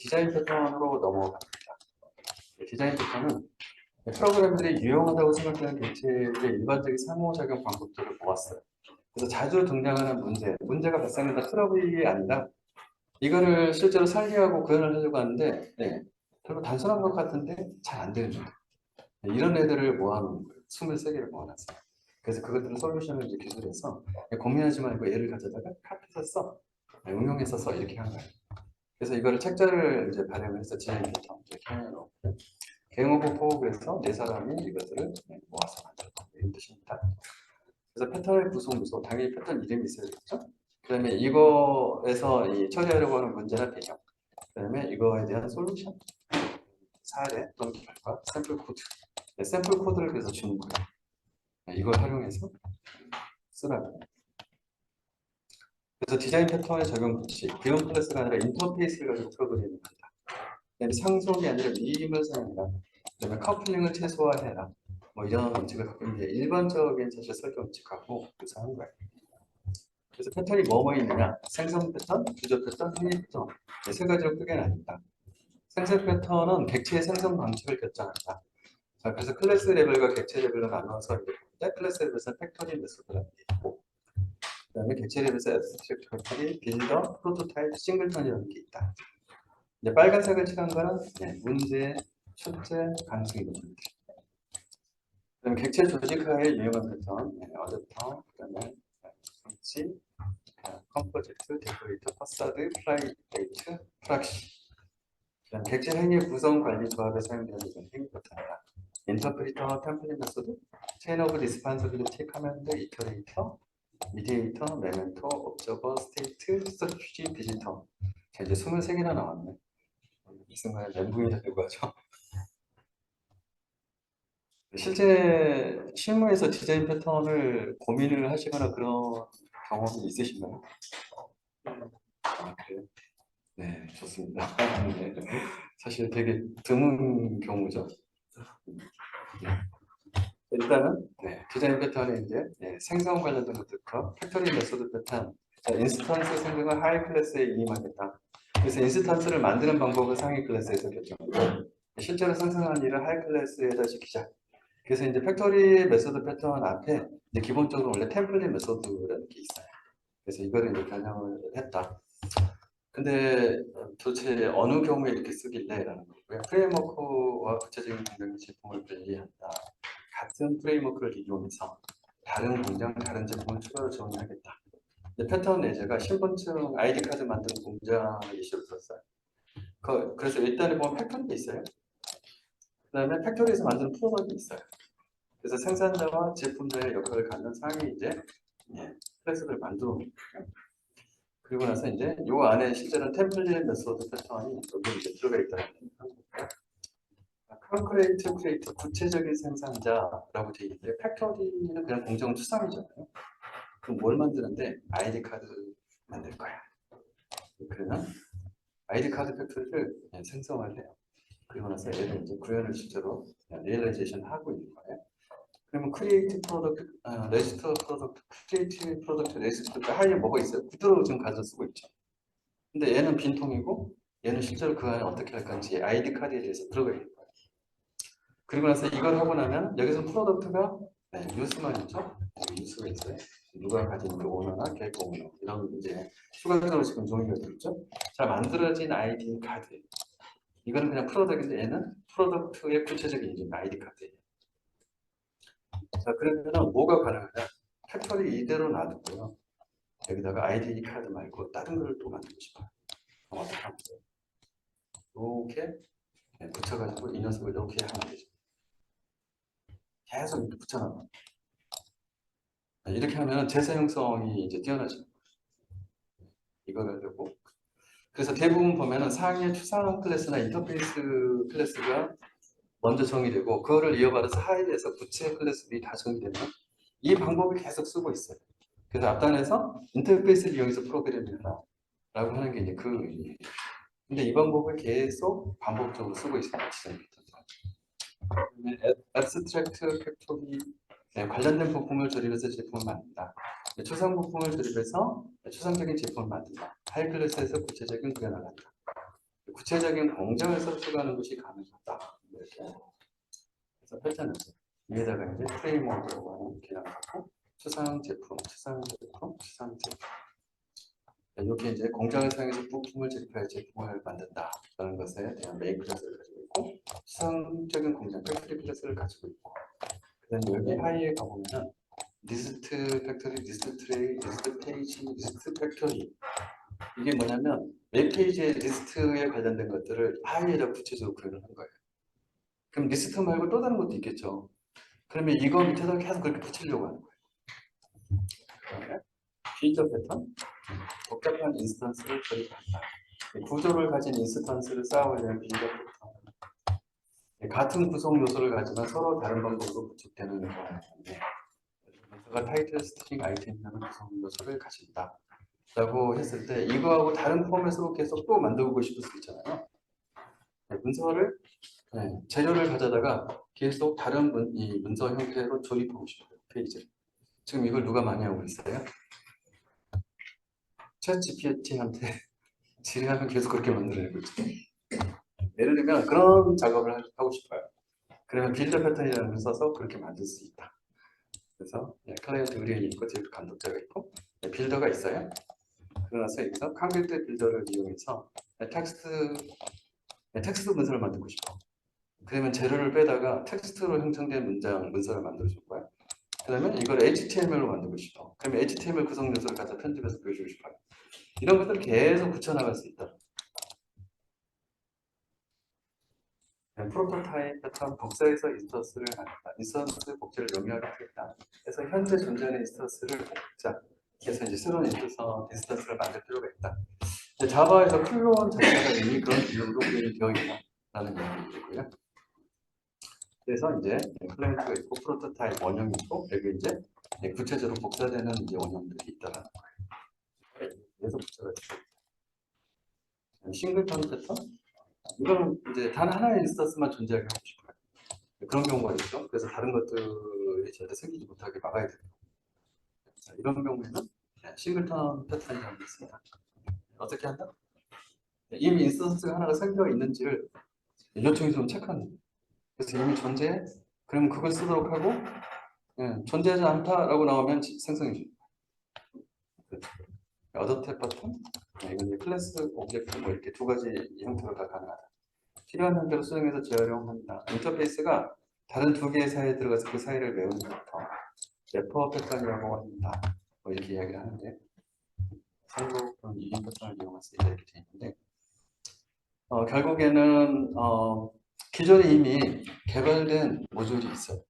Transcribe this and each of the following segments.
디자인 패턴으로 넘어갑니다. 네, 디자인 패턴은 프로그램들이 유용하다고 생각하는 객체의 일반적인 상호작용 방법들을 모았어요. 그래서 자주 등장하는 문제, 문제가 발생한다 트러블이 아니라 이거를 실제로 설계하고 구현을 하려고 하는데 네, 별로 단순한 것 같은데 잘 안 되는 거예요. 네, 이런 애들을 모아놓은 거예요. 23개를 모아놨어요. 그래서 그것들을 솔루션을 이제 기술해서 고민하지 말고 얘를 가져다가 카피해서 써. 네, 응용해서 써. 이렇게 한 거예요. 그래서 이거를 책자를 이제 발행해서 진행했던 이렇게 해놓고 개응어고 포함해서 네 사람이 이것들을 네, 모아서 만들었다. 이런 뜻입니다. 그래서 패턴의 구성 요소, 당연히 패턴 이름이 있어야겠죠? 그 다음에 이거에서 이 처리하려고 하는 문제나 배경, 그 다음에 이거에 대한 솔루션, 사례 또는 결과, 샘플 코드. 네, 샘플 코드를 그래서 주는 거예요. 네, 이걸 활용해서 쓰라고. 그래서 디자인 패턴의 적용 방식, 기본 클래스가 아니라 인터페이스를 가지고 한다. 그다음에 상속이 아니라 미임을 사용한다. 그다음에 커플링을 최소화해라. 뭐 이런 원칙을 갖고 있는데 일반적인 사실 설계 원칙하고 유사한 거예요. 그래서 패턴이 뭐뭐 있느냐? 생성 패턴, 구조 패턴, 행위 패턴 네, 세 가지로 크게 나뉜다. 생성 패턴은 객체의 생성 방식을 결정한다. 자, 그래서 클래스 레벨과 객체 레벨로 나눠서 이제 보는데 클래스 레벨에서 팩토리 메소드라는 게 있고 그 다음에 객체 레벨에서 애스트랙트 팩토리, 빌더, 프로토타입, 싱글턴이라는 게 있다. 이제 빨간색을 칠한 거는 네, 문제, 출제, 높은 그다음에 객체 조직화의 유용한 패턴, 네, 어댑터, 그다음에 성치, 컴포지트, 데코레이터, 파사드, 플라이레이트, 프락시. 그다음 객체 행위 구성 관리 조합에 사용되는 행위 패턴이다. 인터프리터, 템플릿 메소드, 체인 오브 리스판서빌리티, 커맨드, 이터레이터, 미디에이터, 메멘토, 옵저버, 스테이트, 스토리지, 비지터. 자, 이제 23개나 나왔네. 이 순간에 멘붕이 되려고 하죠. 실제 실무에서 디자인 패턴을 고민을 하시거나 그런 경험이 있으신가요? 아, 그래요? 네, 좋습니다. 네. 사실 되게 드문 경우죠. 네. 일단은 네, 디자인 패턴이 이제 네, 생성 관련된 것부터 팩토리 메소드 패턴, 자, 인스턴스 생성을 하이 클래스에 이임하겠다. 그래서 인스턴스를 만드는 방법을 상위 클래스에서 결정하고 실제로 생성한 일을 하이 클래스에다 시키자. 그래서 이제 팩토리 메소드 패턴 앞에 이제 기본적으로 원래 템플릿 메소드라는 게 있어요. 그래서 이거를 이제 변형을 했다. 근데 도대체 어느 경우에 이렇게 쓰길래 라는 거고요. 프레임워크와 구체적인 공장 제품을 분리한다. 같은 프레임워크를 이용해서 다른 공장, 다른 제품을 추가로 지원하겠다. 패턴 내재가 신분증 아이디 카드 만드는 공장을 이슈로 들었어요. 그, 그래서 일단에 보면 팩토리가 있어요. 그 다음에 팩토리에서 만드는 프로덕이 있어요. 그래서 생산자와 제품자의 역할을 갖는 상위 이제 예, 클래스를 만들어 거예요. 그리고 나서 이제 요 안에 실제로 템플릿 메소드 패턴이 여기 이제 들어가 있다는 거고요. 컨크레이트 크리에이터 구체적인 생산자라고 되어 있는데 팩토리는 그냥 공정 추상이잖아요. 그럼 뭘 만드는데 아이디 카드 만들 거야. 그러면 아이디 카드 팩토리를 생성을 해요. 그리고 나서 얘를 이제 구현을 실제로 리얼라이제이션 하고 있는 거예요. 그러면 크리에이티브 프로덕트, 아, 레지스터 프로덕트, 크리에이티브 프로덕트, 레지스터 하이에 뭐가 있어요? 그대로 지금 가져 쓰고 있죠. 근데 얘는 빈통이고 얘는 실제로 그 안에 어떻게 할 건지 아이디 카드에 대해서 들어가 있는 거예요. 그리고 나서 이걸 하고 나면 여기서 프로덕트가 네, 뉴스만 있죠? 뉴스가 있어요. 누가 가진 그 오너나 계획 오너 이런 이제 추가적으로 지금 종이가 있죠. 자 만들어진 아이디 카드 이거는 그냥 프로덕트인데 얘는 프로덕트의 구체적인 이름 아이디 카드예요. 자 그러면은 뭐가 가능하냐? 팩토리 이대로 놔두고요. 여기다가 아이디 카드 말고 다른 걸또 만들고 싶어요. 어떻게 하면 돼요? 이렇게 네, 붙여가지고 이 녀석을 이렇게 하면 되죠. 계속 이렇게 붙여놔요. 이렇게 하면 재사용성이 이제 뛰어나죠. 이거를 되고 그래서 대부분 보면은 상위의 추상 클래스나 인터페이스 클래스가 먼저 정의되고 그거를 이어받아서 하위에서 부채 클래스들이 다 정의되는 이 방법을 계속 쓰고 있어요. 그래서 앞단에서 인터페이스를 이용해서 프로그램을 해라 라고 하는 게 이제 그 의미예요. 근데 이 방법을 계속 반복적으로 쓰고 있습니다. 디 자인 패턴. 앱스트랙트 팩토리 네, 관련된 부품을 조립해서 제품을 만든다. 네, 추상 부품을 조립해서 추상적인 제품을 만든다. 하이 클래스에서 구체적인 구현을 한다. 구체적인 공장에서 추가하는 것이 가능하다. 이렇게. 그래서 패턴을 위에다가 이제 프레임워크라고 하는 기능을 갖고 추상 제품, 추상 제품, 추상 제품. 네, 이렇게 이제 공장을 사용해서 부품을 제작해 제품을 만든다라는 것에 대한 가지고 있고 추상적인 공장 팩토리 클래스를 가지고 있고 그다음에 여기 하이에 가보면은 리스트 팩토리, 리스트 트레이, 리스트 페이지, 리스트 팩토리 이게 뭐냐면 웹 페이지의 리스트에 관련된 것들을 하이에다 표현을 한 거예요. 그럼 리스트 말고 또 다른 것도 있겠죠. 그러면 이거 밑에다 계속 그렇게 붙이려고 하는 거예요. 그다음에 필터 패턴, 복잡한 인스턴스를 조립한다. 이 구조를 가진 인스턴스를 쌓아올리는 필터 패턴. 이 같은 구성 요소를 가지만 서로 다른 방법으로 구축되는 경우인데 문서가 타이틀, 스트링, 아이템이라는 구성 요소를 가진다. 라고 했을 때 이거하고 다른 포맷으로 계속 또 만들고 싶을 수 있잖아요. 네, 문서를 네, 재료를 가져다가 계속 다른 문, 이 문서 형태로 조립하고 싶어요. 페이지를. 지금 이걸 누가 많이 하고 있어요? 챗 GPT한테 질의하면 계속 그렇게 만들어내고 있죠. 예를 들면 그런 작업을 하- 하고 싶어요. 그러면 빌더 패턴이라는 걸 써서 그렇게 만들 수 있다. 그래서 네, 클라이언트 의뢰인이 있고 제 감독자가 있고 네, 빌더가 있어요. 그러나서 여기서 칸빌드 빌더를 이용해서 네, 텍스트 네, 텍스트 문서를 만들고 싶어. 그러면 재료를 빼다가 텍스트로 형성된 문장 문서를 만들어 줄 거야. 그다음에 이걸 HTML로 만들고 싶어. 그러면 HTML 구성 요소를 갖다 편집해서 보여주고 싶어요. 이런 것들을 계속 붙여나갈 수 있다. 프로토타입 패턴 복사해서 인스턴스를 만든다. 인스턴스 복제를 용이하게 하겠다. 그래서 현재 존재하는 인스턴스를 복자. 그래서 이제 새로운 인스턴, 인스턴스를 만들 필요가 있다. 자바에서 클론 자체가 이미 그런 기능으로 되어 있다라는 얘기고요. 그래서 이제 클라이언트가 있고 프로토타입 원형이 있고 여기 이제 구체적으로 복사되는 이제 원형들이 있다라는 거예요. 그래서 복사가 있어요. 싱글턴 패턴 이거는 이제 단 하나의 인스턴스만 존재하게 하고 싶어요. 그런 경우가 있죠. 그래서 다른 것들이 절대 생기지 못하게 막아야 돼요. 자, 이런 경우에는 싱글턴 패턴이라는 게 있습니다. 어떻게 한다? 이미 인스턴스가 하나가 생겨가 있는지를 요청이 좀 체크하는 거예요. 그래서 이미 존재해? 그러면 그걸 쓰도록 하고 예, 존재하지 않다라고 나오면 줍니다. 어댑트 패턴 네, 이건 클래스, 오브젝트 뭐 이렇게 두 가지 형태로 다 가능하다. 필요한 형태로 수정해서 재활용한다. 인터페이스가 다른 두 개의 사이에 들어가서 그 사이를 외우는 것부터 래퍼 패턴이라고 한다. 뭐 이렇게 이야기를 하는데 그런 이용 패턴을 있다 이렇게 되어 있는데 어, 결국에는 어, 기존에 이미 개발된 모듈이 있어요.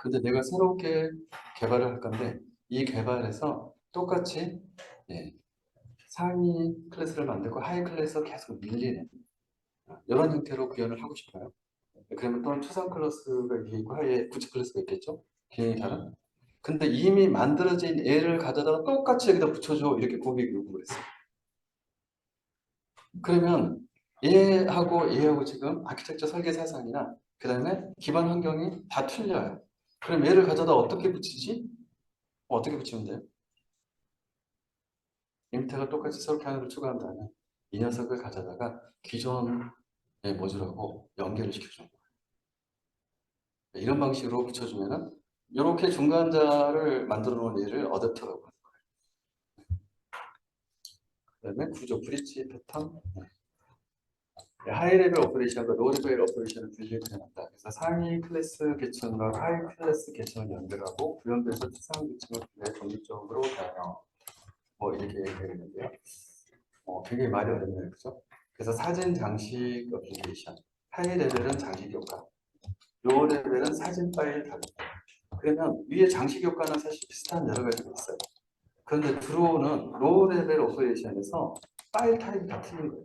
근데 내가 새롭게 개발을 할 건데 이 개발에서 똑같이 예, 상위 클래스를 만들고 하위 클래스가 계속 밀리는 어, 이런 형태로 구현을 하고 싶어요. 그러면 또 추상 클래스가 있고 하위에 구체 클래스가 있겠죠? 기능이 다른. 근데 이미 만들어진 얘를 가져다가 똑같이 여기다 붙여줘 이렇게 고객이 요구를 했어요. 그러면 얘하고 얘하고 지금 아키텍처 설계 사상이나 그 다음에 기반 환경이 다 틀려요. 그럼 얘를 가져다 어떻게 붙이지? 어떻게 붙이면 돼요? 임태가 똑같이 새롭게 하나를 추가한 다음에 이 녀석을 가져다가 기존의 모듈하고 연결을 시켜주는 거예요. 이런 방식으로 붙여주면은 이렇게 중간자를 만들어 놓은 얘를 어댑터라고 하는 거예요. 그 다음에 구조 브릿지 패턴 네, 하이 레벨 오퍼레이션과 로우 레벨 오퍼레이션을 분리해 표현한다. 그래서 상위 클래스 계층과 하위 클래스 계층을 연결하고 구현돼서 추상 계층을 분리해 독립적으로 변형. 뭐 이렇게 되는데요. 어, 굉장히 말이 어렵네요, 그죠? 그래서 사진 장식 어플리케이션, 하이 레벨은 장식 효과, 로우 레벨은 사진 파일 다루. 그러면 위에 장식 효과는 사실 비슷한 여러 가지가 있어요. 그런데 들어오는 로우 레벨 오퍼레이션에서 파일 타입이 다 틀린 거예요.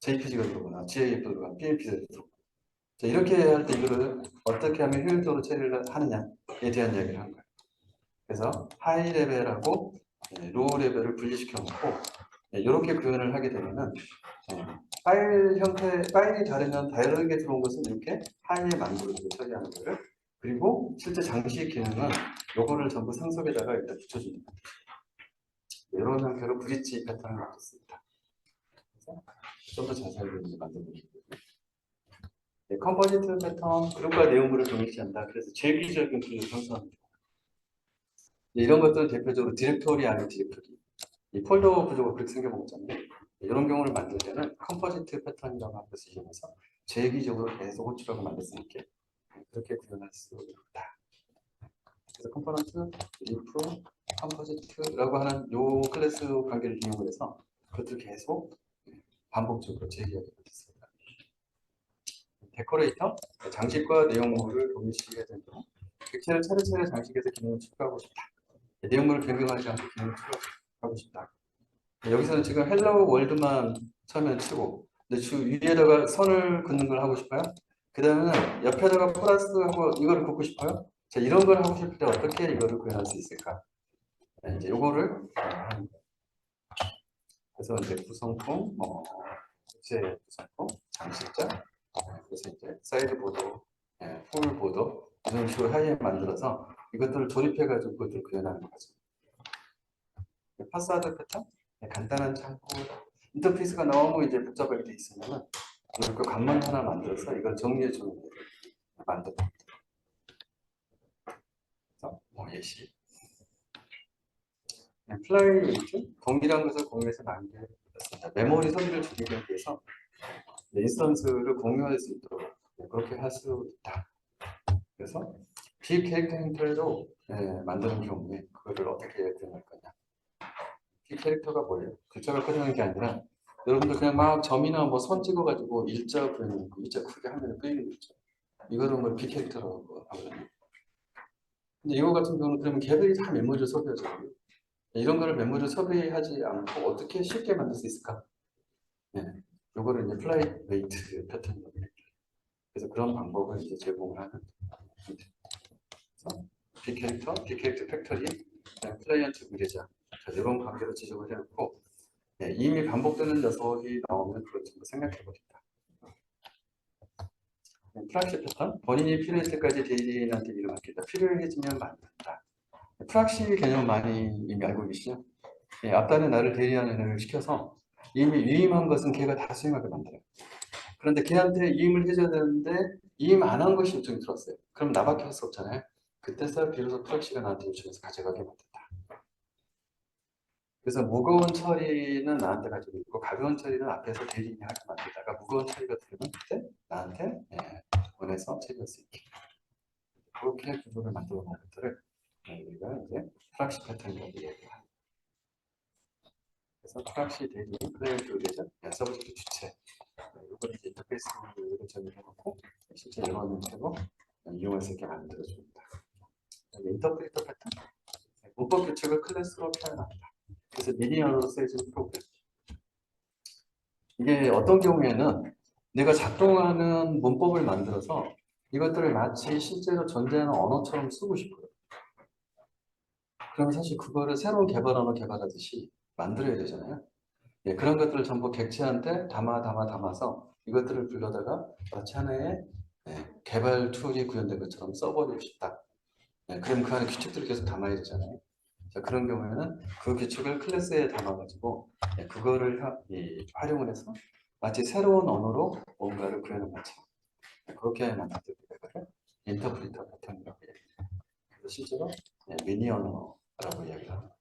JPG가 들어오거나 GIF가 들어가나 PNP가 들어오거나 자, 이렇게 할 때 이거를 어떻게 하면 효율적으로 처리를 하느냐에 대한 이야기를 한 거예요. 그래서 하이 레벨하고 네, 로우 레벨을 분리시켜 놓고 이렇게 구현을 하게 되면은 예, 파일 형태, 파일이 다르면 다르게 들어온 것은 이렇게 하이에 만들어서 처리하는 거예요. 그리고 실제 장식 기능은 요거를 전부 상속에다가 일단 거예요. 이런 형태로 브릿지 패턴을 만들었습니다. 좀 더 자세하게 만들어보시고 네, 컴포지트 패턴 그룹과 내용물을 동일시한다. 그래서 제기적인 구조를 형성합니다. 네, 이런 것들은 대표적으로 디렉토리 안에 디렉토리 이 폴더 구조가 그렇게 생겨먹잖아요. 이런 경우를 만들 때는 컴포지트 패턴이라고 하는 것을 이용해서 제기적으로 계속 호출하고 만들 수 있게 그렇게 구현할 수 있다. 그래서 컴포넌트, 리프, 컴포지트라고 하는 요 클래스 관계를 이용을 해서 그것을 계속 반복적으로 제기하게 됐습니다. 데코레이터, 장식과 내용물을 동일시해야 된다. 객체를 차례차례 장식해서 기능을 추가하고 싶다. 내용물을 변경하지 않고 기능을 추가하고 싶다. 여기서는 지금 헬로 월드만 처음에 치고 근데 주 위에다가 선을 긋는 걸 하고 싶어요? 그 다음에는 옆에다가 플러스 하고 이거를 긋고 싶어요? 자 이런 걸 하고 싶을 때 어떻게 이거를 구현할 수 있을까? 네, 이제 요거를. 그래서 이제 구성품, 뭐 국제 구성품, 장식자, 네, 그래서 이제 사이드 보드, 네, 풀 보드 이런 식으로 하에 만들어서 이것들을 조립해가지고 그것들을 구현하는 거죠. 네, 파사드 패턴, 네, 간단한 창고, 인터페이스가 너무 이제 복잡하게 돼 있으면은 이렇게 관문 하나 만들어서 이걸 정리해 주는 거예요. 만들어. 그래서 뭐 예시. 네, 플라이웨이트 동일한 것을 공유해서 만들었습니다. 메모리 소리를 줄이기 위해서 네, 인스턴스를 공유할 수 있도록 네, 그렇게 할 수 있다. 그래서 비 캐릭터 형태로 네, 만드는 경우에 그거를 어떻게 구현할 거냐. 비캐릭터가 뭐예요? 글자가 커지는 게 아니라 여러분들 그냥 막 점이나 뭐 선 찍어가지고 일자 그리는 거, 일자 크게 하면 끄이는 거 있죠. 이거를 뭐 비캐릭터라고 하거든요. 근데 이거 같은 경우는 그러면 걔들이 다 메모리를 소비하잖아요. 이런 거를 메모리를 소비하지 않고 어떻게 쉽게 만들 수 있을까? 네, 요거를 이제 플라이 웨이트 패턴이라고 해요. 그래서 그런 방법을 이제 제공을 하는 비캐릭터, 비캐릭터 팩토리, 그다음에 클라이언트 미래자 자, 이런 관계로 지적을 해놓고 네, 이미 반복되는 녀석이 나오면 그걸 좀 생각해 보겠다. 네, 프락시 패턴 본인이 필요했을 때까지 대리인한테 일을 맡긴다. 필요해지면 만든다. 프락시 개념 많이 이미 알고 계시죠? 예, 앞단에 나를 대리하는 애를 시켜서 이미 위임한 것은 걔가 다 수행하게 만들어요. 그런데 걔한테 이임을 해줘야 되는데 이임 안 한 것이 요청이 들어왔어요. 그럼 나밖에 할 수 없잖아요. 그때서 비로소 프락시가 나한테 요청해서 가져가게 만든다. 그래서 무거운 처리는 나한테 가지고 있고 가벼운 처리는 앞에서 대리인이 하게 만들다가 무거운 처리가 들면 그때 나한테 예, 보내서 처리할 수 있게 그렇게 구조를 만들어 놓은 것들을 네, 우리가 이제 프락시 패턴이라고 얘기합니다. 그래서 프락시 대리인 의뢰자 네, 서브젝트 주체 이걸 이제 인터페이스를 정의해놓고 실제 형태로 이용할 수 있게 만들어줍니다. 인터프리터 패턴 문법 규칙을 클래스로 표현합니다. 그래서 미니어로 쓰여진 프로그램. 이게 어떤 경우에는 내가 작동하는 문법을 만들어서 이것들을 마치 실제로 존재하는 언어처럼 쓰고 싶어요. 그럼 사실 그거를 새로운 개발 언어 개발하듯이 만들어야 되잖아요. 예, 그런 것들을 전부 객체한테 담아 담아 담아서 이것들을 불러다가 마치 하나의 예, 개발 툴이 구현된 것처럼 써버리고 싶다. 예, 그럼 그 안에 규칙들을 계속 담아야 되잖아요. 자, 그런 경우에는 그 규칙을 클래스에 담아가지고 예, 그거를 하- 이, 활용을 해서 마치 새로운 언어로 뭔가를 구현한 것처럼 예, 그렇게 만들게 되거든요. 인터프리터 패턴이라고 얘기해요. 그래서 실제로 예, 미니 언어라고 이야기를 합니다.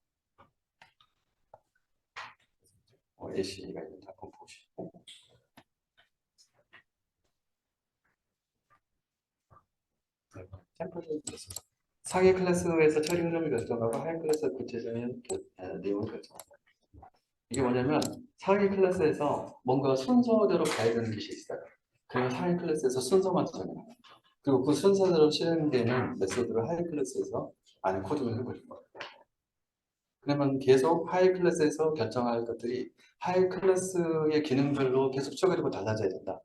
어, 예시가 있는 작품 보시고 네, 샘플을 드렸습니다. 상위 클래스에서 처리 흐름을 결정하고 하위 클래스 구체적인 내용을 결정한다. 이게 뭐냐면 상위 클래스에서 뭔가 순서대로 가야 되는 것이 있어요. 그러면 상위 클래스에서 순서만 정해요. 그리고 그 순서대로 실행되는 메소드를 하위 클래스에서 안에 코딩을 해버릴 거예요. 그러면 계속 하위 클래스에서 결정할 것들이 하위 클래스의 기능별로 계속 추가되고 달라져야 된다.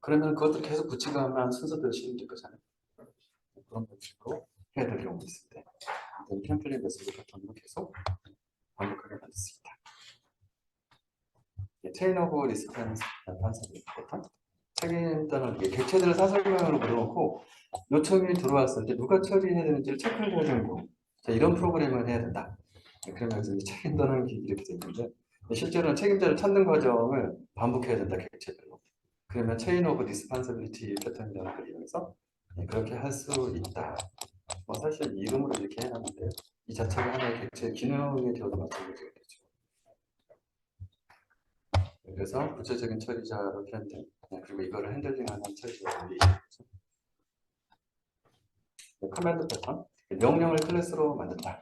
그러면 그것들 계속 붙이가면 순서대로 실행될 거잖아요. 그런 방식으로 해야 될때 어떤 템플릿 메시지 거 계속 반복하게 만들 수 있다. 체인 오브 리스턴스 반사기 패턴 책임자는 이게 객체들을 사설명으로 물어놓고 요청이 들어왔을 때 누가 처리해야 되는지를 체크를 해야 거. 자, 이런 프로그램을 해야 된다. 네, 그러면서 책임 떠나기 이렇게 되는데 실제로는 책임자를 찾는 과정을 반복해야 된다, 객체별로. 그러면 체인 오브 디스판서빌리티 패턴이라는 걸 이용해서 네, 그렇게 할 수 있다. 뭐 사실 이름으로 이렇게 해놨는데 이 자체가 하나의 객체 기능에 되어도 마찬가지가 되죠. 네, 그래서 구체적인 처리자로 표현된 네, 그리고 이거를 핸들링하는 처리자로. 네, 커맨드 패턴 명령을 클래스로 만든다.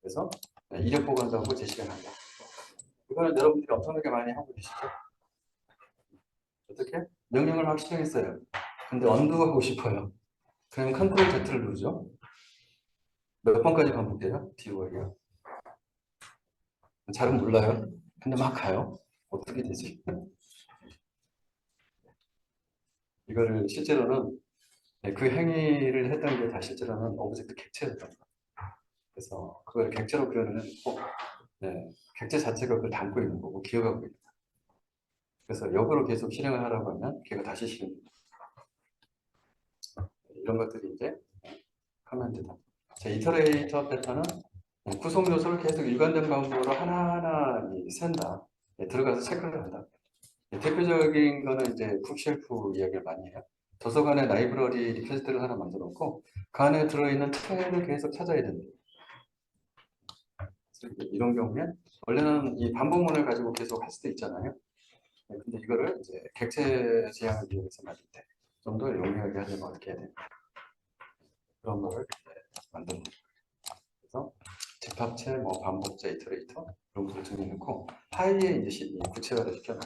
그래서 네, 이력 보관하고 제시가 한다. 이거는 여러분들이 엄청나게 많이 하고 계시죠? 어떻게? 명령을 막 실행했어요. 근데 언두하고 싶어요. 그러면 컨트롤 Z를 누르죠. 몇 번까지 반복돼요? 가기가. 잘은 몰라요. 근데 막 가요. 어떻게 되지? 이거를 실제로는 네, 그 행위를 했던 게 다 실제로는 오브젝트 객체였던 거예요. 그래서 그걸 객체로 그려내는 거, 네, 객체 자체가 그걸 담고 있는 거고 기억하고 거예요. 그래서 역으로 계속 실행을 하라고 하면 걔가 다시 실행됩니다. 이런 것들이 이제 커맨드다. 자, 이터레이터 패턴은 구성 요소를 계속 일관된 방법으로 하나하나 이 센다. 예, 들어가서 체크를 한다. 예, 대표적인 거는 이제 쿡쉘프 이야기를 많이 해요. 도서관에 라이브러리 리퀘스트를 하나 만들어 놓고 그 안에 들어있는 탭을 계속 찾아야 된다. 이런 경우에 원래는 이 반복문을 가지고 계속 할 수도 있잖아요. 예, 근데 이거를 이제 객체 지향을 이용해서 만들 때 좀 더 용이하게 하려면 어떻게 해야 되나 그런 거를 만드는 거예요. 그래서 집합체, 뭐 반복체, 이터레이터 이런 것을 정해놓고 파이에 이제 시- 이 구체화를 시켜놔요.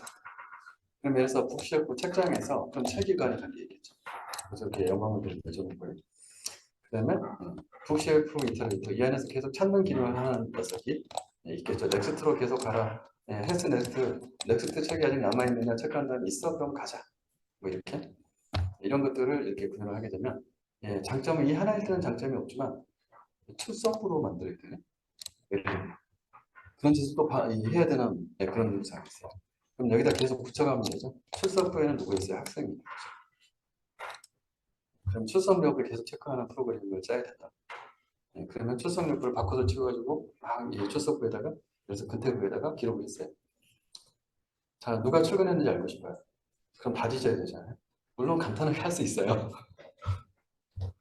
그럼 예를 들어서 북시프 책장에서 그럼 책이관이 단계 있겠죠. 그래서 이렇게 영광을 내줘놓고요. 그 다음에 북시프 이터레이터 이 안에서 계속 찾는 기능을 하는 녀석이 있겠죠. 넥스트로 계속 가라. 예, 헬스 넥스트, 넥스트 책이 아직 남아있느냐 체크한 다음에 있어? 그럼 가자. 뭐 이렇게. 이런 것들을 이렇게 구현을 하게 되면 예, 장점은 이 하나일 때는 장점이 없지만 만들어야 되네. 예를 들면. 그런 짓을 또 봐- 이 해야 되는 예, 그런 요소가 있어요. 그럼 여기다 계속 붙여가면 되죠. 출석부에는 누구 있어요? 학생이. 그럼 출석력을 계속 체크하는 프로그램을 짜야 된다. 예, 그러면 출석력을 바꿔서 치워가지고 막이 출석부에다가 그래서 근태부에다가 기록을 했어요. 자, 누가 출근했는지 알고 싶어요. 그럼 다 뒤져야 되잖아요. 물론 간단하게 할수 있어요.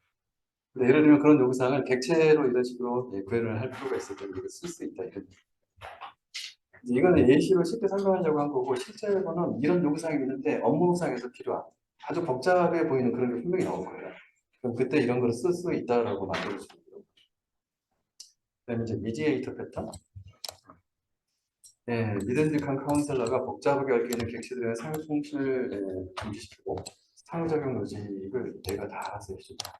예를 들면 그런 요구사항을 객체로 이런 식으로 예, 구현을 할 필요가 있을 때 이거 쓸수 있다 이런. 이거는 예시로 쉽게 설명하려고 한 거고 실제로는 이런 요구사항이 있는데 업무상에서 필요한 아주 복잡해 보이는 그런 게 분명히 나올 거예요. 그럼 그때 이런 걸 쓸 수 있다라고 만들어주는 거예요. 그다음에 이제 미디에이터 패턴. 예, 미든직한 카운셀러가 복잡하게 얽혀있는 객체들의 상승을 예, 중지시키고 상호작용 로직을 내가 다 알아서 해준다.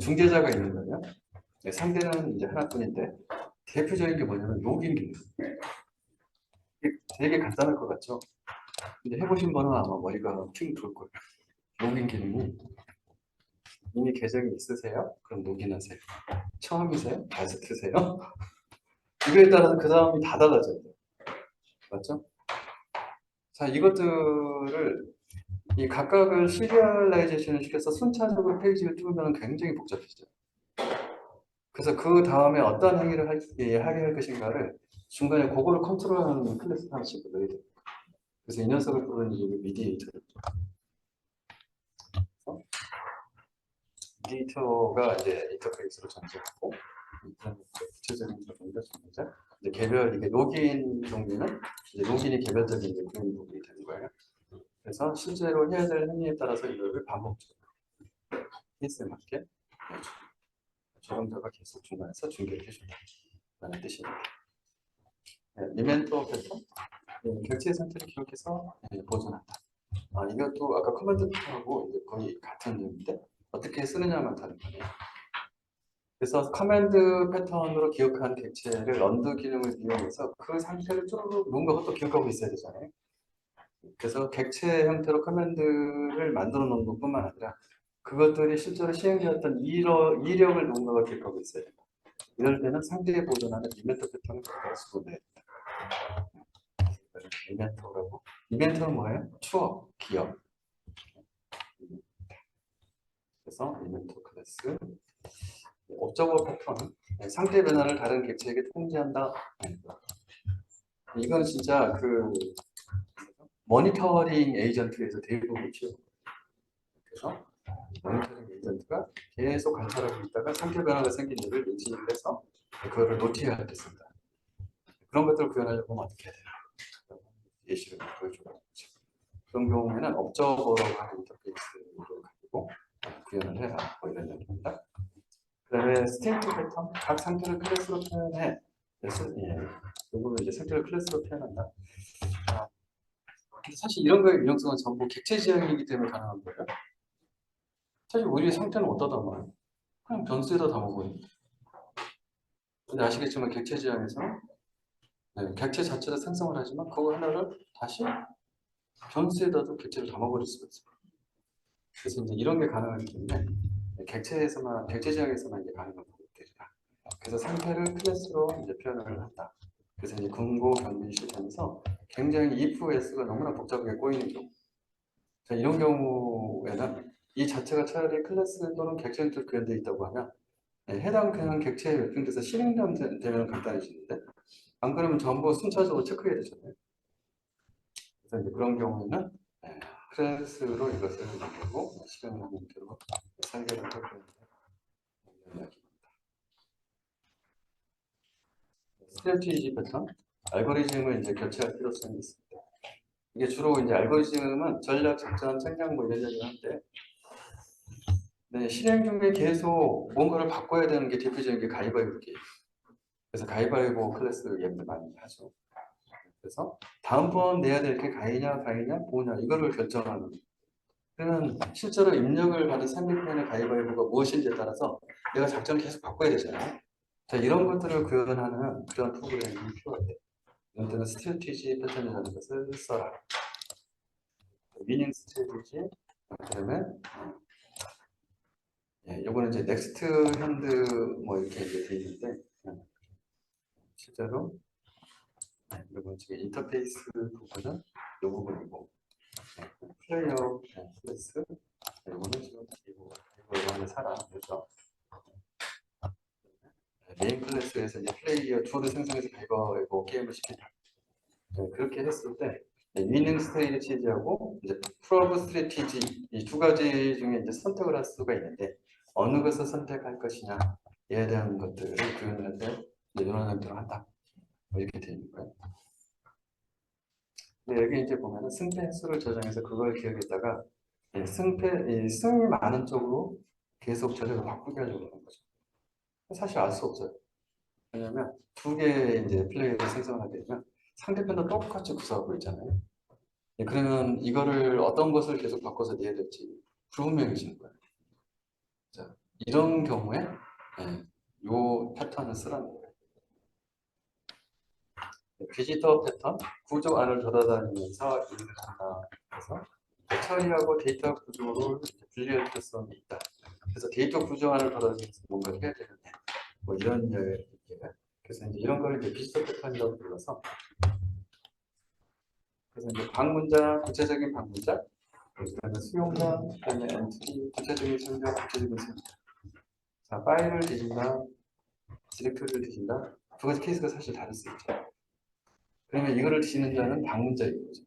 중재자가 있는 거예요. 네, 상대는 이제 하나뿐인데 대표적인 게 뭐냐면 로긴 기능. 되게 간단할 것 같죠? 근데 해보신 분은 아마 머리가 핑돌 거예요. 로긴 기능이 이미 계정이 있으세요? 그럼 로gin하세요. 처음이세요? 게스트세요? 이거에 따라서 그 다음이 다 달라져요. 맞죠? 자, 이것들을 이 각각을 시리얼라이제이션을 시켜서 순차적으로 페이지를 띄우면 굉장히 복잡해져요. 그래서 그 다음에 어떤 행위를 할, 예, 하게 할 것인가를 중간에 그거를 컨트롤하는 클래스 하나씩 넣어야 돼요. 그래서 이 녀석을 부르는 이름이 미디에이터예요. 그래서 미디에이터가 이제 인터페이스로 그런 구체적인 부분을 전제. 이제 개별 이게 로긴 종류는 이제 로긴이 개별적인 그런 부분이 되는 거예요. 그래서 실제로 해야 될 행위에 따라서 이거를 반복적으로 케이스에 맞게 조정자가 계속 중간에서 중계를 해준다. 라는 뜻입니다. 네, 리멘토 패턴 네, 객체의 상태를 기록해서 네, 보존한다. 아, 이것도 아까 커맨드 패턴하고 거의 같은 의미인데 어떻게 쓰느냐만 다른 거예요. 그래서 커맨드 패턴으로 기억한 객체를 런드 기능을 이용해서 그 상태를 쭉 누군가가 또 기억하고 있어야 되잖아요. 그래서 객체 형태로 커맨드를 만들어 놓은 것뿐만 아니라 그것들이 실제로 시행되었던 이력, 이력을 누군가가 기억하고 있어야 된다. 이럴 때는 상대에 보존하는 이벤트 패턴을 쓰고 내야 된다. 이벤트라고. 이벤트는 뭐예요? 추억, 기억. 그래서 이벤트 클래스. 옵저버 패턴은 상태 변화를 다른 객체에게 통지한다. 이건 진짜 그 모니터링 에이전트에서 대부분. 그래서 모니터링 에이전트가 계속 관찰하고 있다가 상태 변화가 생긴 일을 인지를 해서 그거를 노티해야 됐습니다. 그런 것들을 구현하려고 하면 어떻게 해야 되나? 예시를 보여주고 있죠. 그런 경우에는 업저버라고 하는 인터페이스를 가지고 구현을 해라. 뭐 이런 얘기입니다. 그 다음에 스테이트 패턴, 각 상태를 클래스로 표현해. 예, 요거는 이제 상태를 클래스로 표현한다. 아, 사실 이런 거의 유용성은 전부 객체 지향이기 때문에 가능한 거예요. 사실 우리의 상태는 어디다 담아요? 그냥 변수에다 담아버리는 근데 아시겠지만 객체 지향에서는 네, 객체 자체를 생성을 하지만 그거 하나를 다시 변수에다도 객체를 담아버릴 수가 있어요. 그래서 이제 이런 게 가능하기 때문에 객체에서만 객체 지향에서만 이제 가능한 방법들이다. 그래서 상태를 클래스로 이제 표현을 한다. 그래서 이제 근고 견비 시스템에서 굉장히 if s가 너무나 복잡하게 꼬이는 경우. 자, 이런 경우에는 이 자체가 차라리 클래스 또는 객체한테 구현되어 있다고 하면 네, 해당 그냥 객체에 매핑돼서 실행되면 간단해지는데 안 그러면 전부 순차적으로 체크해야 되잖아요. 그래서 이제 그런 경우에는 네, 클래스로 이것을 만들고 실행하는 형태로 설계를 하고 이야기입니다. 스트래티지 패턴, 알고리즘을 이제 교체할 필요성이 있습니다. 이게 주로 이제 알고리즘은 전략, 작전, 생략 뭐 이런 얘기를 하는데 네, 실행 중에 계속 뭔가를 바꿔야 되는 게 대표적인 게 가위바위보 게임. 그래서 가위바위보 클래스 얘기를 많이 하죠. 그래서 다음번 내야 될 게 가위냐, 가위냐, 보냐 이거를 결정하는. 그러면 실제로 입력을 받은 상대편의 가위바위보가 무엇인지에 따라서 내가 작전을 계속 바꿔야 되잖아요. 자, 이런 것들을 구현하는 그런 프로그램이 필요해요. 이런 때는 스트래티지 패턴이라는 것을 써라. 미닝 스트래티지, 그 다음에 예, 요거는 이제 넥스트 핸드 뭐 이렇게 이제 돼 있는데 예, 실제로 네, 요건 지금 인터페이스 부분은 요 부분이고 예, 플레이어 예, 클래스 예, 요거는 지금 이거 이거 안에 살아 그래서 예, 메인 클래스에서 이제 플레이어 2를 생성해서 가이버이고 게임을 시킨다. 예, 그렇게 했을 때 위닝 스트레이티지하고 이제 프로브 스트레티지 이 두 가지 중에 이제 선택을 할 수가 있는데 어느 것을 선택할 것이냐에 대한 것들을 이제 이런 형태로 한다. 뭐 이렇게 되어 있는 거예요. 근데 여기 이제 보면은 승패 횟수를 저장해서 그걸 기억했다가 예, 승패 이 승이 많은 쪽으로 계속 저장을 바꾸게 하려고 하는 거죠. 사실 알 수 없어요. 왜냐면 두 개의 이제 플레이를 생성하게 되면 상대편도 똑같이 구사하고 있잖아요. 예, 그러면 이거를 어떤 것을 계속 바꿔서 내야 될지 불분명해지는 거예요. 자, 이런 경우에 예, 요 패턴을 쓰라는 거예요. 네, 비지터 패턴, 구조 안을 돌아다니면서 일을 한다. 그래서 처리하고 데이터 구조를 분리할 필요성이 있다. 그래서 데이터 구조 안을 돌아다니면서 뭔가를 해야 되는데 뭐 이런 이야기를 그래서 이제 이런 걸 이제 비지터 패턴이라고 불러서 그래서 이제 방문자, 구체적인 방문자, 그다음에 수용자, 그다음에 엔티티, 구체적인 수용자, 구체적인 수용자. 자, 파일을 뒤진다, 디렉토리를 뒤진다. 두 가지 케이스가 사실 다를 수 있죠. 그러면 이거를 뒤지는 자는 방문자인 거죠.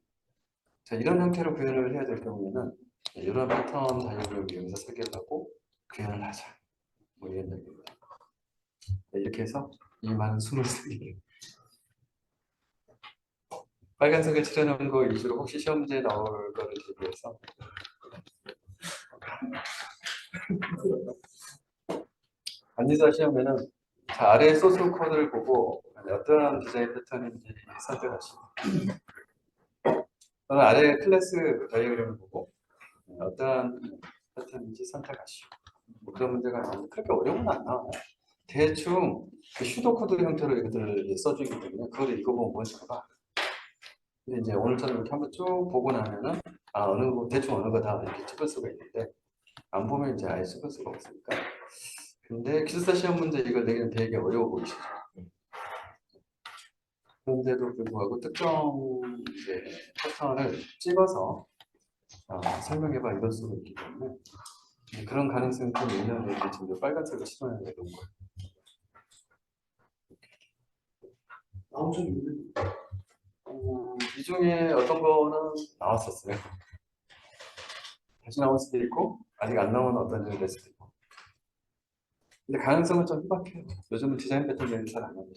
자, 이런 형태로 구현을 해야 될 경우에는 이런 패턴 다이어그램을 이용해서 설계를 하고 구현을 하자. 뭐 이런. 네, 이렇게 해서 이 많은 23개 빨간색을 칠해놓은 거 위주로 혹시 시험 문제 나올 거를 대비해서 안니사 시험에는 자, 아래 소스 코드를 보고 어떠한 디자인 패턴인지 선택하시고 또는 아래 클래스 다이어그램을 보고 어떠한 패턴인지 선택하시고 뭐 그런 문제가 그렇게 어려운 건 안 나와요. 대충 그 슈도 코드 형태로 이것들을 써주기 때문에 그걸 읽어보면 뭔지 알아. 근데 이제 오늘처럼 이렇게 한번 쭉 보고 나면은 아 어느 거 대충 어느 거 다 이렇게 찍을 수가 있는데 안 보면 이제 아예 찍을 수가 없으니까. 근데 기술사 시험 문제 이걸 내기는 되게 어려워 보이시죠. 그런데도 불구하고 특정 이제 패턴을 찍어서 어, 설명해봐 이럴 수가 있기 때문에 그런 가능성이 좀 있는 애들이 지금 빨간색을 거예요. 나온 적 있는 음, 이 중에 어떤 거는 나왔었어요. 다시 나올 수도 있고 아직 안 나온 어떤 일이 될 수도 있고. 근데 가능성은 좀 희박해요. 요즘은 디자인 패턴이 잘안 나와요.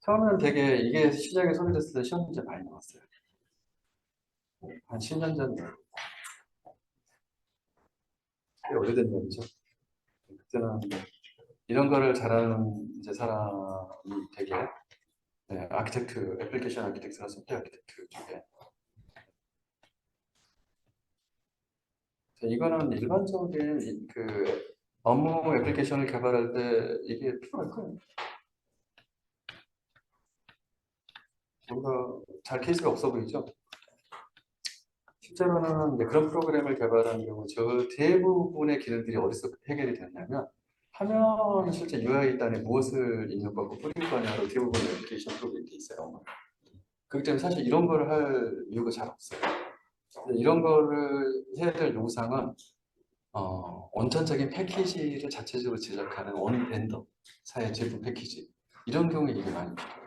처음에는 되게 이게 시장에 소개됐을 때 시험 문제 많이 나왔어요. 한 10년 전 꽤 오래된 얘기죠. 그때는 이런 거를 잘하는 이제 사람이 되게 네, 아키텍트, 애플리케이션 아키텍트나 소프트웨어 아키텍트 쪽에 자, 이거는 일반적인 이- 그 업무 애플리케이션을 개발할 때 이게 필요할 거예요. 뭔가 잘 케이스가 없어 보이죠? 실제로는 이제 그런 프로그램을 개발하는 경우 저 대부분의 기능들이 어디서 해결이 되냐면 화면 실제 UI 단에 무엇을 입력하고 뿌릴 거냐로 대부분의 애플리케이션 프로그램이 있어요. 그렇기 때문에 사실 이런 거를 할 이유가 잘 없어요. 이런 거를 해야 될 요상은 어, 원천적인 패키지를 자체적으로 제작하는 원 벤더 사의 제품 패키지 이런 경우에 이게 많이 필요해요.